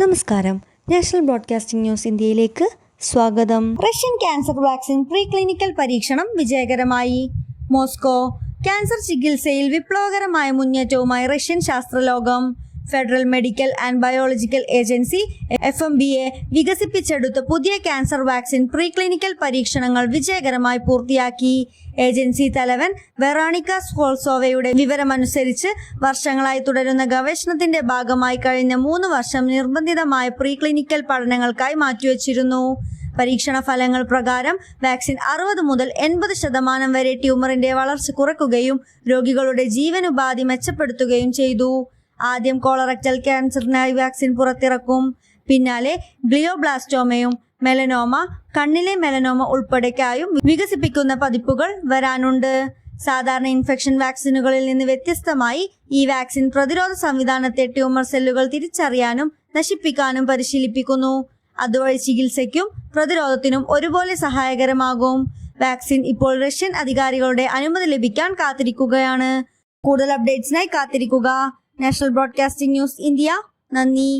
നമസ്കാരം. National broadcasting news ഇന്ത്യയിലേക്ക് സ്വാഗതം. Russian cancer vaccine pre clinical പരീക്ഷണം വിജയകരമായി. മോസ്കോ ക്യാൻസർ ചികിത്സയിൽ വിപ്ലവകരമായ മുന്നേറ്റവുമായി റഷ്യൻ ശാസ്ത്രലോകം. Federal medical and biological agency F M B A വികസിപ്പിച്ചെടുത്ത പുതിയ ക്യാൻസർ വാക്സിൻ പ്രീ ക്ലിനിക്കൽ പരീക്ഷണങ്ങൾ വിജയകരമായി പൂർത്തിയാക്കി. ഏജൻസി തലവൻ വെറാണിക്ക സ്കോൾസോവയുടെ വിവരമനുസരിച്ച് വർഷങ്ങളായി തുടരുന്ന ഗവേഷണത്തിന്റെ ഭാഗമായി കഴിഞ്ഞ മൂന്ന് വർഷം നിർബന്ധിതമായ പ്രീ ക്ലിനിക്കൽ പഠനങ്ങൾക്കായി മാറ്റിവെച്ചിരുന്നു. പരീക്ഷണ ഫലങ്ങൾ പ്രകാരം വാക്സിൻ അറുപത് മുതൽ എൺപത് ശതമാനം വരെ ട്യൂമറിന്റെ വളർച്ച കുറയ്ക്കുകയും രോഗികളുടെ ജീവനുപാധി മെച്ചപ്പെടുത്തുകയും ചെയ്തു. ആദ്യം കോളറക്ടൽ ക്യാൻസറിനായി വാക്സിൻ പുറത്തിറക്കും. പിന്നാലെ ഗ്ലിയോബ്ലാസ്റ്റോമയും മെലനോമ കണ്ണിലെ മെലനോമ ഉൾപ്പെടെക്കായും വികസിപ്പിക്കുന്ന പതിപ്പുകൾ വരാനുണ്ട്. സാധാരണ ഇൻഫെക്ഷൻ വാക്സിനുകളിൽ നിന്ന് വ്യത്യസ്തമായി ഈ വാക്സിൻ പ്രതിരോധ സംവിധാനത്തെ ട്യൂമർ സെല്ലുകൾ തിരിച്ചറിയാനും നശിപ്പിക്കാനും പരിശീലിപ്പിക്കുന്നു. അതുവഴി ചികിത്സയ്ക്കും പ്രതിരോധത്തിനും ഒരുപോലെ സഹായകരമാകും. വാക്സിൻ ഇപ്പോൾ റഷ്യൻ അധികാരികളുടെ അനുമതി ലഭിക്കാൻ കാത്തിരിക്കുകയാണ്. കൂടുതൽ അപ്ഡേറ്റ്സിനായി കാത്തിരിക്കുക. നാഷണൽ ബ്രോഡ്കാസ്റ്റിംഗ് ന്യൂസ് ഇന്ത്യ നന്ദി